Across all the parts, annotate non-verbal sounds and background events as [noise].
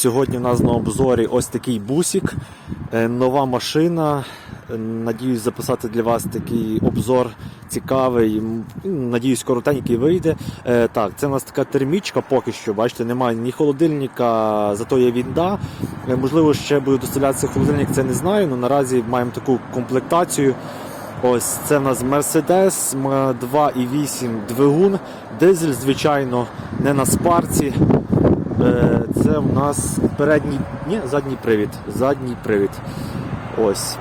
Сьогодні у нас на обзорі ось такий бусик, Е, нова машина. Е, Надіюсь записати для вас такий обзор цікавий. Надіюсь, коротенький вийде. Е, Так, це у нас така термічка поки що. Бачите, немає ні холодильника, зато є вінда. Можливо, ще буде доставлятися холодильник, це не знаю. але наразі маємо таку комплектацію. Ось це в нас Mercedes м, 2,8 двигун, дизель, звичайно, не на спарці. Е, Це у нас передній, ні, задній привід. Задній привід. Ось.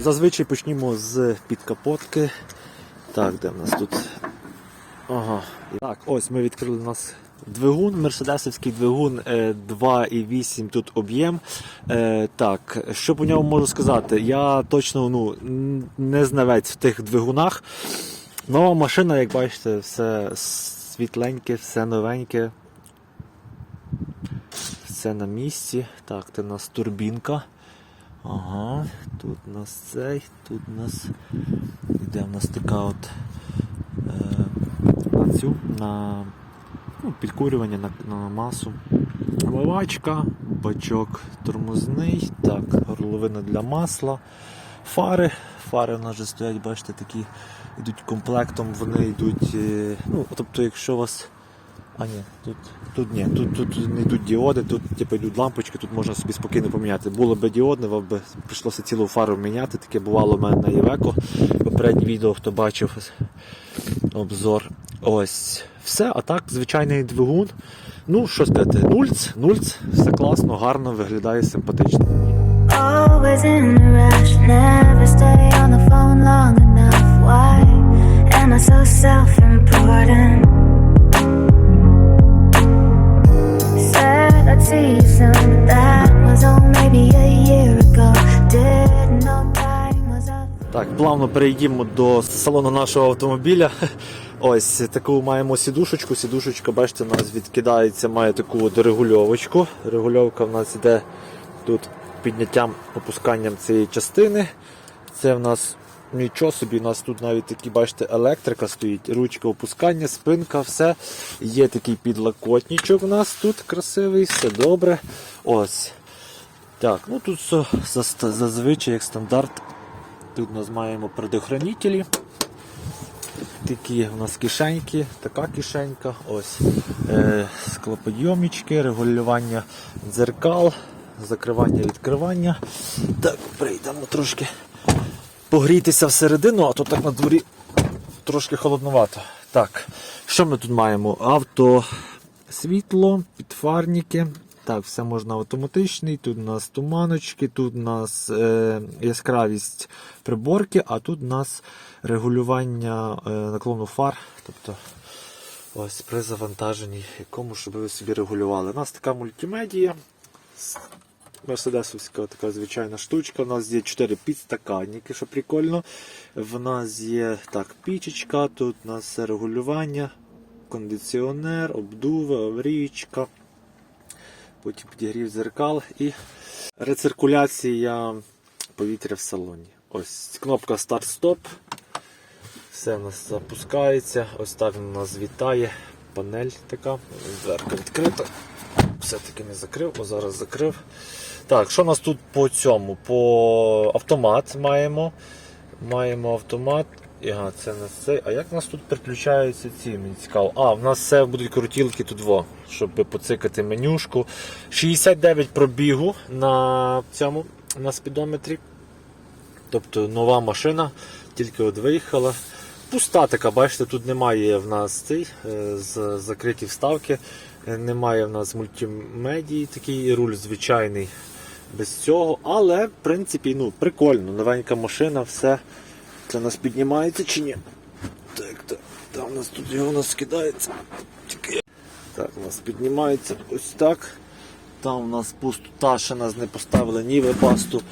Зазвичай почнімо з підкапотки. Так, де в нас тут? Ага. Так, ось ми відкрили у нас двигун, мерседесівський двигун е, 2,8 тут об'єм. Е, Так, що по ньому можу сказати? Я точно ну, не знавець в тих двигунах. Нова машина, як бачите, все світленьке, все новеньке. Все на місці. Так, це у нас турбінка. Ага, тут у нас цей, тут у нас йде у нас така от е, на цю, на ну, підкурювання на, на масу. Вивачка, бачок тормозний, так, горловина для масла, фари. Фари у нас вже стоять, бачите, такі йдуть комплектом, вони йдуть. е, ну, тобто, якщо у вас. А ні, тут, тут ні, тут, тут, не йдуть діоди, тут типу, йдуть лампочки, тут можна собі спокійно поміняти. Було б діодне, вам би прийшлося цілу фару міняти. Таке бувало в мене на Євеко. Попереднє відео, хто бачив обзор. Ось. Все, а так, звичайний двигун. Ну, що сказати, нульц, нульц, все класно, гарно, виглядає симпатично. Always in rush, never stay on the phone long плавно перейдемо до салону нашого автомобіля. [laughs] Ось таку маємо сідушечку. Сідушечка, бачите, у нас відкидається, має таку от регульовочку. Регульовка в нас йде тут підняттям, опусканням цієї частини. Це в нас нічого собі, у нас тут навіть такі, бачите, електрика стоїть, ручка опускання, спинка, все. Є такий підлокотничок у нас тут красивий, все добре. Ось. Так, ну тут все зазвичай як стандарт. Тут у нас маємо предохранителі. Такі у нас кишеньки, така кишенька, ось е, склоподйомічки, регулювання дзеркал, закривання, відкривання. Так, прийдемо трошки погрітися всередину, а то так на дворі трошки холодновато. Так, що ми тут маємо? Авто світло, підфарники. Так, все можна автоматичний. Тут у нас туманочки, тут у нас е, яскравість приборки, а тут у нас регулювання е, наклону фар. Тобто ось при завантаженні, якому щоб ви собі регулювали. У нас така мультимедія. Мерседесовська така звичайна штучка. У нас є 4 підстаканники, що прикольно. В нас є так, пічечка, тут у нас регулювання, кондиціонер, обдуви, аврійка, потім підігрів зеркал і рециркуляція повітря в салоні. Ось кнопка старт-стоп. Все у нас запускається. Ось так у нас вітає. Панель така. Дверка відкрита. Все-таки не закрив, о зараз закрив. Так, що у нас тут по цьому? По автомат маємо. Маємо автомат. Ага, це не цей. А як у нас тут переключаються ці? Мені цікаво. А, в нас все будуть крутілки тут, во, щоб поцикати менюшку. 69 пробігу на цьому на спідометрі. Тобто нова машина, тільки от виїхала. Пуста така, бачите, тут немає в нас цей е, з закриті вставки, е, немає в нас мультимедії, такий руль звичайний без цього. Але, в принципі, ну, прикольно, новенька машина, все. Це нас піднімається чи ні? Так, так, там у нас тут його нас скидається. Так, у нас піднімається ось так. Там у нас пустота, ще нас не поставили ні випасту,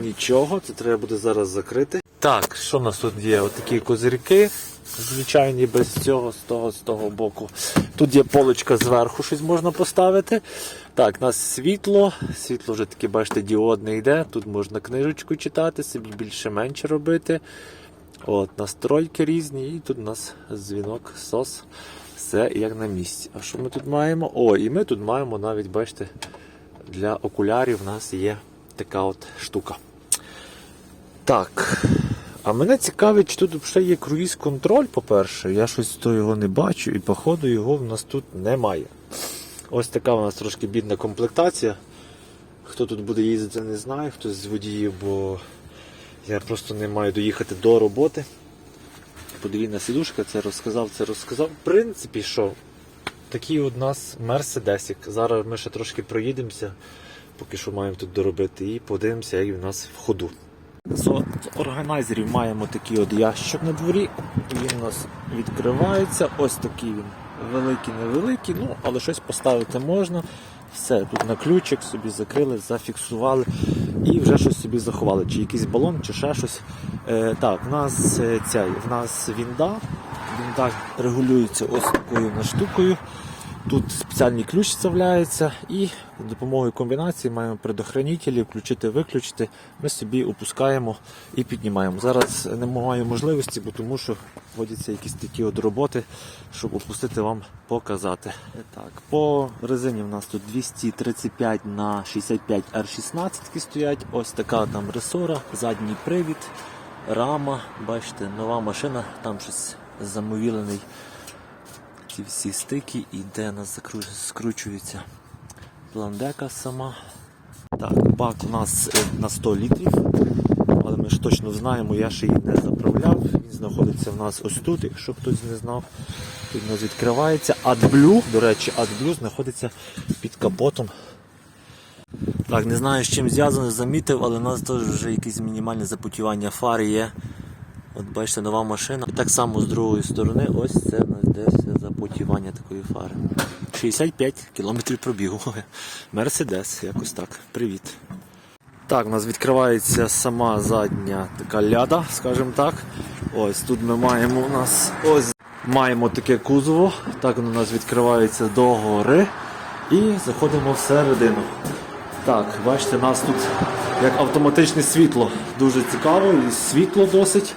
нічого. Це треба буде зараз закрити. Так, що у нас тут є? Отакі козирки. Звичайні без цього, з того, з того боку. Тут є полочка зверху, щось можна поставити. Так, у нас світло. Світло вже таке, бачите, діодне йде. Тут можна книжечку читати, собі більше-менше робити. От, настройки різні, і тут у нас дзвінок, сос. Все як на місці. А що ми тут маємо? О, і ми тут маємо навіть, бачите, для окулярів у нас є така от штука. Так. А мене цікавить, чи тут взагалі є круїз контроль, по-перше. Я щось то його не бачу, і походу його в нас тут немає. Ось така у нас трошки бідна комплектація. Хто тут буде їздити, не знаю, хтось з водіїв, бо я просто не маю доїхати до роботи. Подвійна сідушка, це розказав, це розказав. В принципі, що такий у нас мерседесик. Зараз ми ще трошки проїдемося, поки що маємо тут доробити, і подивимося, як в нас в ходу. З органайзерів маємо такий от ящик на дворі. Він у нас відкривається. Ось такий він великий, невеликий, ну, але щось поставити можна. Все, тут на ключик собі закрили, зафіксували і вже щось собі заховали. Чи якийсь балон, чи ще щось. Е, так, в нас е, ця, в нас вінда. Вінда регулюється ось такою штукою. Тут спеціальний ключ вставляється і за допомогою комбінації маємо предохранителі, включити, виключити. Ми собі опускаємо і піднімаємо. Зараз не маю можливості, бо тому що вводяться якісь такі от роботи, щоб опустити вам показати. Так, по резині в нас тут 235 на 65 R16 стоять. Ось така там ресора, задній привід, рама. Бачите, нова машина, там щось замовілений ці всі стики і де нас скручується пландека сама. Так, бак у нас е, на 100 літрів, але ми ж точно знаємо, я ще її не заправляв. Він знаходиться в нас ось тут, якщо хтось не знав. Тут у нас відкривається. AdBlue, до речі, AdBlue знаходиться під капотом. Так, не знаю з чим зв'язано, замітив, але у нас теж вже якесь мінімальне запотівання фари є. От бачите, нова машина. І так само з другої сторони, ось це в нас десь запотівання такої фари. 65 кілометрів пробігу. [laughs] Мерседес, якось так. Привіт. Так, у нас відкривається сама задня така ляда, скажімо так. Ось тут ми маємо у нас ось маємо таке кузово. Так воно у нас відкривається догори. І заходимо всередину. Так, бачите, у нас тут як автоматичне світло. Дуже цікаво, і світло досить.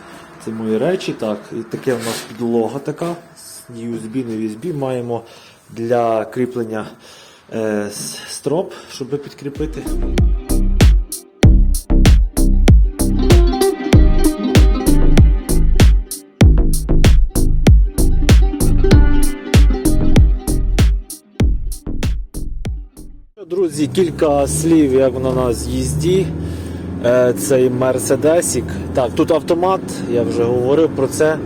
Це мої речі. Так, і таке у нас підлога така. з USB, не USB. Маємо для кріплення е, строп, щоб підкріпити. Друзі, кілька слів, як на нас їзді. Е, Цей Мерседесік. Так, тут автомат, я вже говорив про це.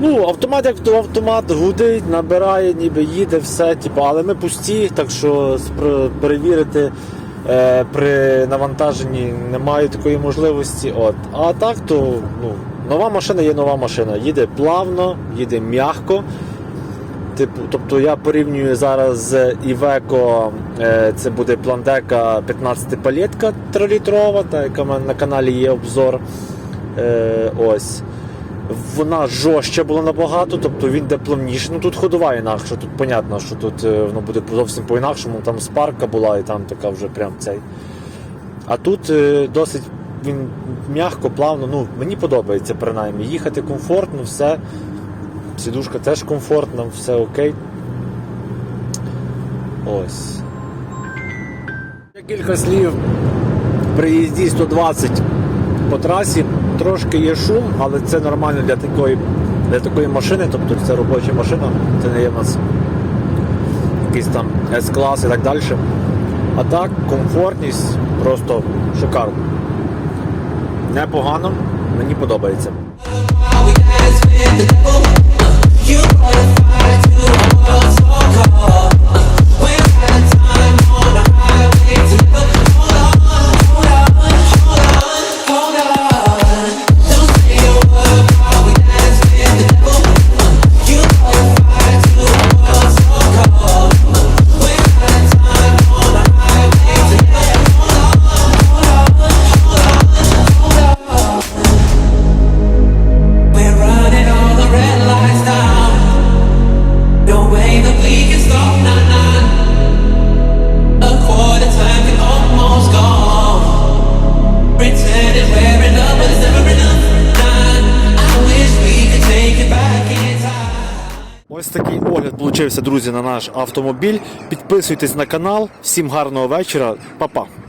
Ну, автомат як то автомат гудить, набирає, ніби їде, все, типу, але ми пусті, так що перевірити е, при навантаженні немає такої можливості. От. А так, то ну, нова машина є нова машина. Їде плавно, їде м'яко. Типу, тобто я порівнюю зараз з Iveco, е, це буде пландека 15 палетка 3-літрова, та яка на каналі є обзор. Е, ось. Вона жорстче була набагато, тобто він де. Ну тут ходова інакше, тут понятно, що тут е, воно буде зовсім по-інакшому, там спарка була і там така вже прям цей. А тут досить він м'яко, плавно, ну мені подобається принаймні. Їхати комфортно, все. Сідушка теж комфортна, все окей. Ось. Кілька слів при їзді 120 по трасі. Трошки є шум, але це нормально для такої, для такої машини, тобто це робоча машина, це не є в нас якийсь там S-клас і так далі. А так, комфортність просто шикарно. Непогано, мені подобається. You fire to a world so cold. Получився, друзі, на наш автомобіль. Підписуйтесь на канал. Всім гарного вечора, Па-па.